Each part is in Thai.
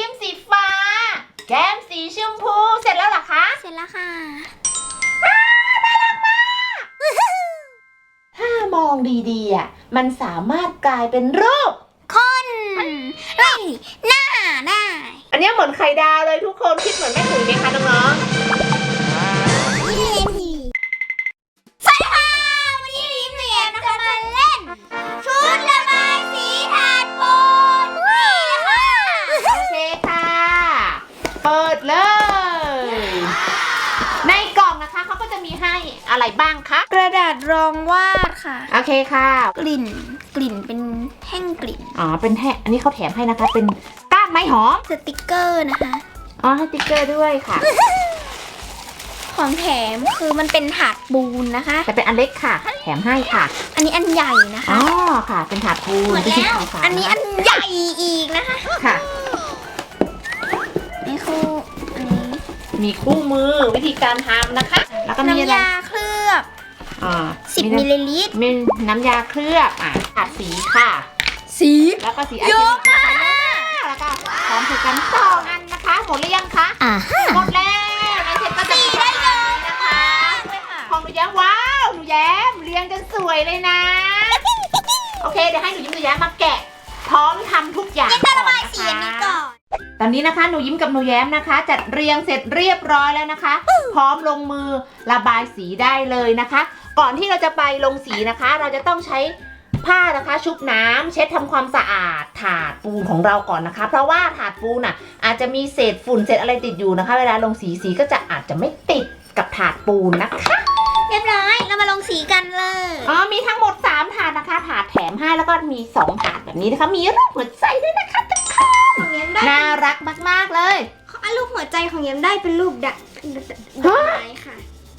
ยิ้มสีฟ้า แก้มสีชมพู เสร็จแล้วเหรอคะเสร็จแล้วค่ะถ้ามองดีๆอะมันสามารถกลายเป็นรูป คนเฮ้ยหน้าได้ อันเนี้ยเหมือนไข่ดาวเลยทุกคนคิดเหมือนแม่ปุ๋ยไหมคะน้อง อะไรบ้างคะ กระดาษรองวาดค่ะ โอเคค่ะ กลิ่น กลิ่นเป็นแท่งกลิ่น อ๋อ เป็นแท่อันนี้เขาแถมให้นะคะ เป็นก้านไม้หอม สติกเกอร์นะคะ อ๋อ ให้สติ๊กเกอร์ด้วยค่ะ ของแถมคือมันเป็นถาดปูนนะคะ แต่เป็นอันเล็กค่ะ แถมให้ค่ะ อันนี้อันใหญ่นะอ๋คะอค่ะ เป็นถาดปูนหมดเป็นสีแล้ว ขาวๆอันนี้อันใหญ่อีกนะคะค่ะ นี่คืออันนี้ มีคู่มือวิธีการทำนะคะ แล้วก็มีอะไรน้ำยาเคลือบ อ่า10มิลลิลิตร มีน้ำยาเคลือบอะถาดสีค่ะ สีแล้วก็สีอาเยเจอะนมากแล้วก็พร้อมถูกกันสองอันนะคะหมดหรือยังคะอ่าฮะหมดแล้วในเสร็จก็จะมีได้เลยนะคะของหนูแย้มว้าวหนูแย้มเรียงกันสวยเลยนะ โอเคเดี๋ยวให้หนูยิ้มหนูแย้มมาแกะ พร้อมทำทุกอย่างยังจะระบายก่สีอนอันนะนี้คะก่อน ตอนนี้นะคะหนูยิ้มกับหนูแย้มนะคะ จัดเรียงเสร็จเรียบร้อยแล้วนะคะ พร้อมลงมือระบายสีได้เลยนะคะ ก่อนที่เราจะไปลงสีนะคะ เราจะต้องใช้ผ้านะคะชุบน้ำเช็ดทำความสะอาดถาดปูนของเราก่อนนะคะ เพราะว่าถาดปูนอะอาจจะมีเศษฝุ่นเศษอะไรติดอยู่นะคะ เวลาลงสีสีก็จะอาจจะไม่ติดกับถาดปูนนะคะ เรียบร้อยเรามาลงสีกันเลยอ๋อมีทั้งหมด 3 ถาดนะคะ ถาดแถมให้แล้วก็มี 2 ถาดแบบนี้นะคะ มีรูปหัวใจด้วยนะคะของเย็มได้น่ารักมากๆเลยของรูปหัวใจของเย็มได้เป็นรูปดอกดอกไม้ค่ะ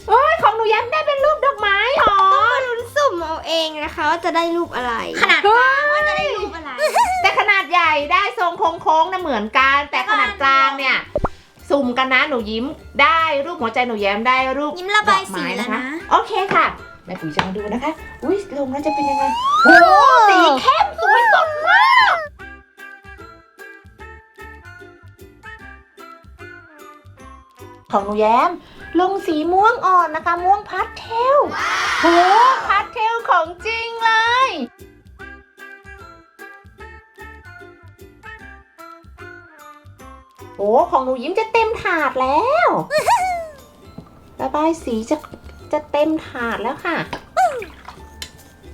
โอ้ยของหนูแย้มได้เป็นรูปดอกไม้หรอลุ้นสุ่มเอาเองนะคะว่าจะได้รูปอะไรขนาดกลางว่าจะได้รูปอะไร แต่ขนาดใหญ่ได้ทรงโค้งๆนะเหมือนกัน แต่ขนาดกลางเนี่ย สุ่มกันนะหนูยิ้มได้รูปหัวใจหนูแย้มได้รูปยิ้มระบายสีดอกไม้แล้วนะ โอเคค่ะแม่ปุ๋ยจะมาดูนะคะ อุ้ยลงแล้วจะเป็นยังไงโอ้สีเข้มสวยสดมาก ของหนูแย้ม ลงสีม่วงอ่อนนะคะ ม่วงพาสเทลโอ้พาสเทลของจริงเลยโอ้ของหนูยิ้มจะเต็มถาดแล้วระบายสีจะจะเต็มถาดแล้วค่ะ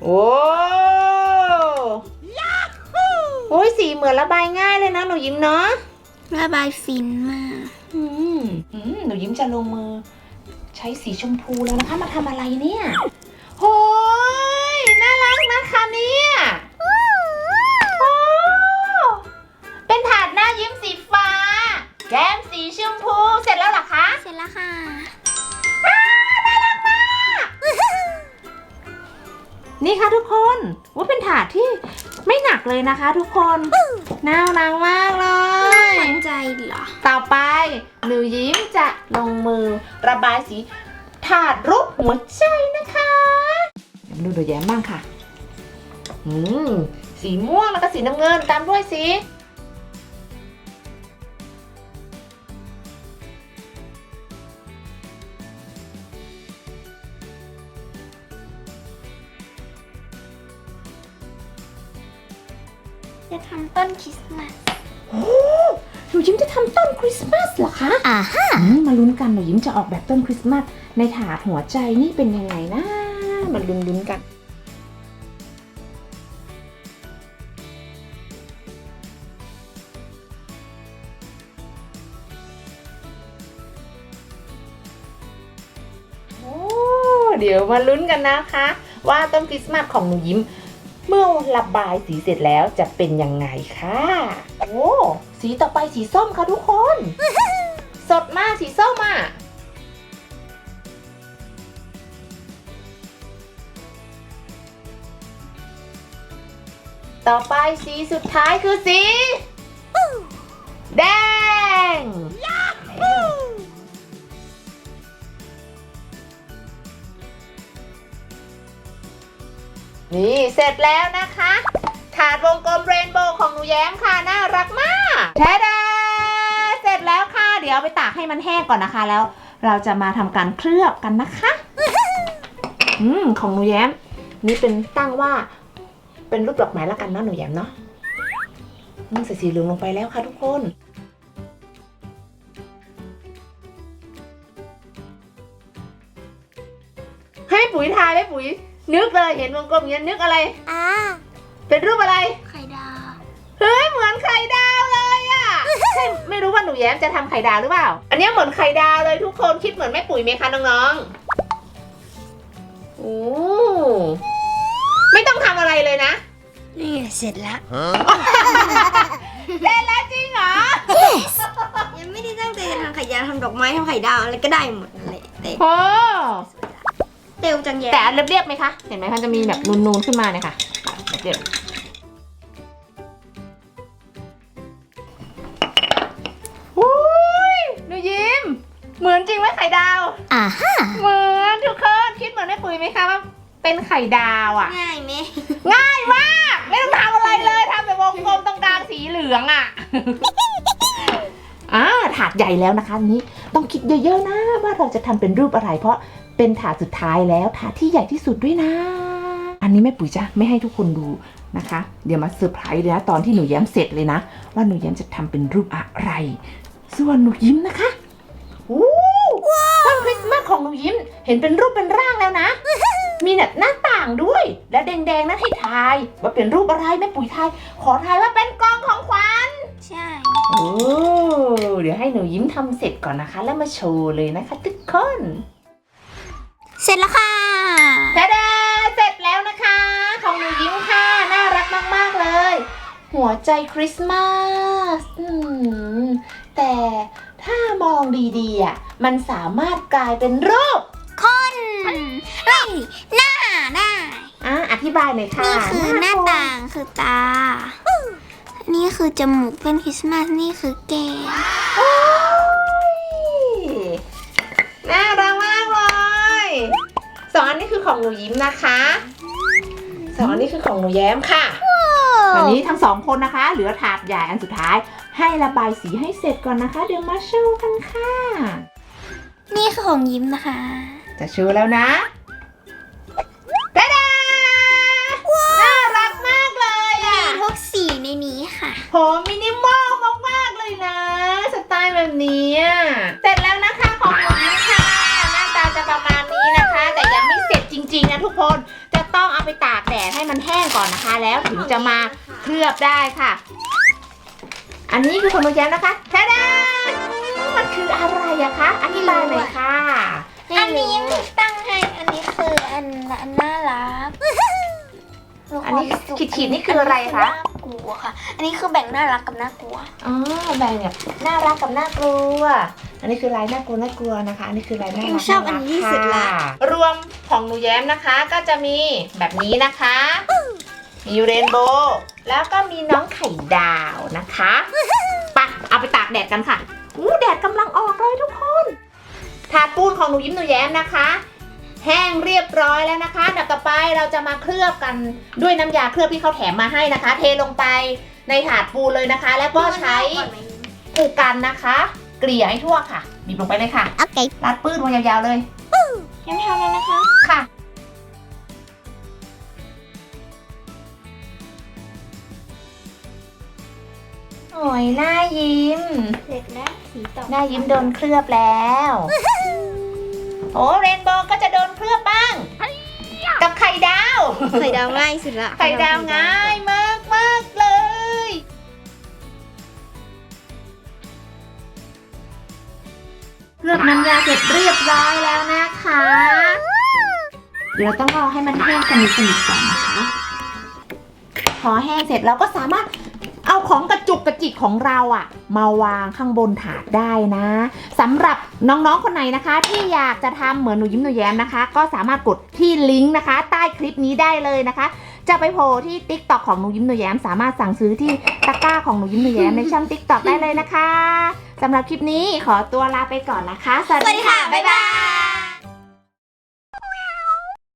โอ้โอ้ยสีเหมือนระบายง่ายเลยนะหนูยิ้มเนาะระบายฟินมากอืมอื มหนูยิ้มจะลงมือใช้สีชมพูแล้วนะคะ มาทำอะไรเนี่ยโอ้ยน่ารักนะคะเนี่ยโอ้เป็นถาดหน้ายิ้มสีฟ้า แก้มสีชมพูเสร็จแล้วเหรอคะ เสร็จแล้วค่ะนี่ค่ะทุกคนว่าเป็นถาดที่ไม่หนักเลยนะคะ ทุกคนน่ารักมากเลย หัวใจเหรอ ต่อไปหนูยิ้มจะลงมือระบายสีถาดรูปหัวใจนะคะเดี๋ยวมาดูดูแย้มบ้างค่ะ อืม สีม่วงแล้วก็สีน้ำเงินตามด้วยสีจะทำต้นคริสต์มาส นูยิ้มจะทำต้นคริสต์มาสเหรอคะอ่าฮะอืมมาลุ้นกันหนูยิ้มจะออกแบบต้นคริสต์มาสในถาดหัวใจนี่เป็นยังไงนะมาลุ้นลุ้นๆกัน โอ้เดี๋ยวมาลุ้นกันนะคะ ว่าต้นคริสต์มาสของหนูยิ้ม เมื่อระบายสีเสร็จแล้วจะเป็นยังไงค่ะโอ้ สีต่อไปสีส้มค่ะทุกคน สดมากสีส้มอะต่อไปสีสุดท้ายคือสี แดง นี่เสร็จแล้วนะคะ ถาดวงกลมเรนโบว์ของหนูแย้มค่ะ น่ารักมากแท้ดาเอาไปตากให้มันแห้งก่อนนะคะ แล้วเราจะมาทำการเคลือบกันนะคะ อืมของหนูแย้ม นี่เป็นตั้งว่า เป็นรูปดอกไม้ละกันเนาะหนูแย้มเนาะอืมใส่สีเหลืองลงไปแล้วค่ะทุกคนให้ปุ๋ยทายให้ปุ๋ย นึกเลยเห็นวงกลมอย่างนี้ยนึกอะไร อ่า เป็นรูปอะไร ไข่ดาว เฮ้ย เหมือนไข่ดาวเลยอะ ใช่ไม่รู้ว่าหนูแย้มจะทำไข่ดาวหรือเปล่า อันเนี้ยเหมือนไข่ดาวเลยทุกคนคิดเหมือนแม่ปุ๋ยไหมคะน้องๆโอ้ไม่ต้องทำอะไรเลยนะ นี่เสร็จแล้วเล่นแล้วจริงเหรอ ยังไม่ได้ตั้งใจจะทำไข่ดาวทำดอกไม้ทำไข่ดาวอะไรก็ได้หมดนั่นแหละแต่โอ้เร็วจังแย่แต่อันเรียบๆไหมคะ เห็นไหมคะจะมีแบบนูนๆขึ้นมาเนี่ยค่ะเรียบาวอ่าฮะเหมือนทุกคนคิดเหมือนแม่ปุ๋ยไหมคะว่าเป็นไข่ดาวอะ ง่ายไหมง่ายมาก ไม่ต้องทำอะไรเลยทำแต่วงกลมตรงกลางสีเหลืองอะอ่าถาดใหญ่แล้วนะคะอันนี้ต้องคิดเยอะๆนะ ว่าเราจะทำเป็นรูปอะไร เพราะเป็นถาดสุดท้ายแล้วถาดที่ใหญ่ที่สุดด้วยนะ อันนี้แม่ปุ๋ยจะไม่ให้ทุกคนดูนะคะ เดี๋ยวมาเซอร์ไพรส์เลยนะตอนที่หนูแย้มเสร็จเลยนะ ว่าหนูแย้มจะทำเป็นรูปอะไร ส่วนหนูยิ้มนะคะ ของหนูยิ้ม เห็นเป็นรูปเป็นร่างแล้วนะ มีแบบหน้าต่างด้วย และแดงๆนะให้ทาย ว่าเป็นรูปอะไรแม่ปุ๋ยทาย ขอทายว่าเป็นกล่องของขวัญใช่ โอ้เดี๋ยวให้หนูยิ้มทำเสร็จก่อนนะคะ แล้วมาโชว์เลยนะคะ ทุกคนเสร็จแล้วค่ะ แดาเสร็จแล้วนะคะ ของหนูยิ้มค่ะ น่ารักมากๆเลย หัวใจคริสต์มาสอืมแต่ ถ้ามองดีๆอะมันสามารถกลายเป็นรูปคนเฮ้ยหน้าได้อะอธิบายหน่อยค่ะนี่คือหน้าคนต่างคือตา นี่คือจมูกเป็นคริสต์มาสนี่คือแก้มโอ้ยน่ารักมากเลยสองอันนี้คือของหนูยิ้มนะคะสองอันนี้คือของหนูแย้มค่ะตอนนี้ทั้งสองคนนะคะ เหลือถาดใหญ่อันสุดท้าย ให้ระบายสีให้เสร็จก่อนนะคะ เดี๋ยวมาโชว์กันค่ะ นี่คือของยิ้มนะคะ จะโชว์แล้วนะตาดาน่ารักมากเลยมีอะทุกสีในนี้ค่ะ โหมินิมอลมากๆเลยนะ สไตล์แบบนี้อะเสร็จแล้วนะคะของหนูยิ้มค่ะหน้าตาจะประมาณนี้นะคะ แต่ยังไม่เสร็จจริงๆนะทุกคน จะต้องเอาไปตากแดดให้มันแห้งก่อนนะคะ แล้วถึงจะมาเคลือบได้ค่ะ อันนี้คือของหนูแย้มนะคะทาดามันคืออะไรอะคะ อธิบายหน่อยค่ะ อันนี้ไม่ตั้งให้ อันนี้คืออันอันน่ารักอันนี้ขีดๆนี่คืออะไรคะน่ากลัวค่ะ อันนี้คือแบ่งน่ารักกับน่ากลัว อ๋อ แบ่งแบบน่ารักกับน่ากลัว อันนี้คือลายน่ากลัวน่ากลัวนะคะ อันนี้คือลายน่ารักชอบอันนี้ที่สุดละค่ะรวมของหนูแย้มนะคะ ก็จะมีแบบนี้นะคะ มีเรนโบว์แล้วก็มีน้องไข่ดาวนะคะไปะเอาไปตากแดดกันค่ะอู้แดดกำลังออกเลยทุกคนถาดปูนของหนูยิ้มหนูแย้มนะคะ แห้งเรียบร้อยแล้วนะคะเดี๋ยวต่อไปเราจะมาเคลือบกันด้วยน้ำยาเคลือบที่เขาแถมมาให้นะคะ เทลงไปในถาดปูนเลยนะคะ แล้วก็ใช้ผูกกันนะคะ เกลี่ยให้ทั่วค่ะบีบลงไปเลยค่ะโอเครัดปื้ดมายาวๆเลยยังทำแล้วนะคะค่ะ โอ้ยหน้ายิ้ม เสร็จแล้วสีต่อหน้ายิ้มโดนเคลือบแล้วโอ้เรนโบว์ก็จะโดนเคลือบบ้าง กับไข่ดาว ไข่ดาวง่ายสุดละไข่ดาวง่ายมากมากๆเลย เคลือบน้ำยาเสร็จเรียบร้อยแล้วนะคะ เดี๋ยวเราต้องรอให้มันแห้งสนิทสนิทๆก่อนนะคะ พอแห้งเสร็จเราก็สามารถเอาของกระจุ กกระจิกของเราอะมาวางข้างบนถาดได้นะสำหรับน้องๆคนไหนนะคะ ที่อยากจะทำเหมือนหนูยิ้มหนูแย้มนะคะ ก็สามารถกดที่ลิงก์นะคะ ใต้คลิปนี้ได้เลยนะคะ จะไปโผล่ที่ t ิ k t o k ของหนูยิ้มหนูแย้ม สามารถสั่งซื้อที่ตะกร้าของหนูยิ้มหนูแย้มในช่อง t ิ k t o k ได้เลยนะคะสำหรับคลิปนี้ขอตัวลาไปก่อนนะคะ สวัสดีค่ะบ๊ายบาย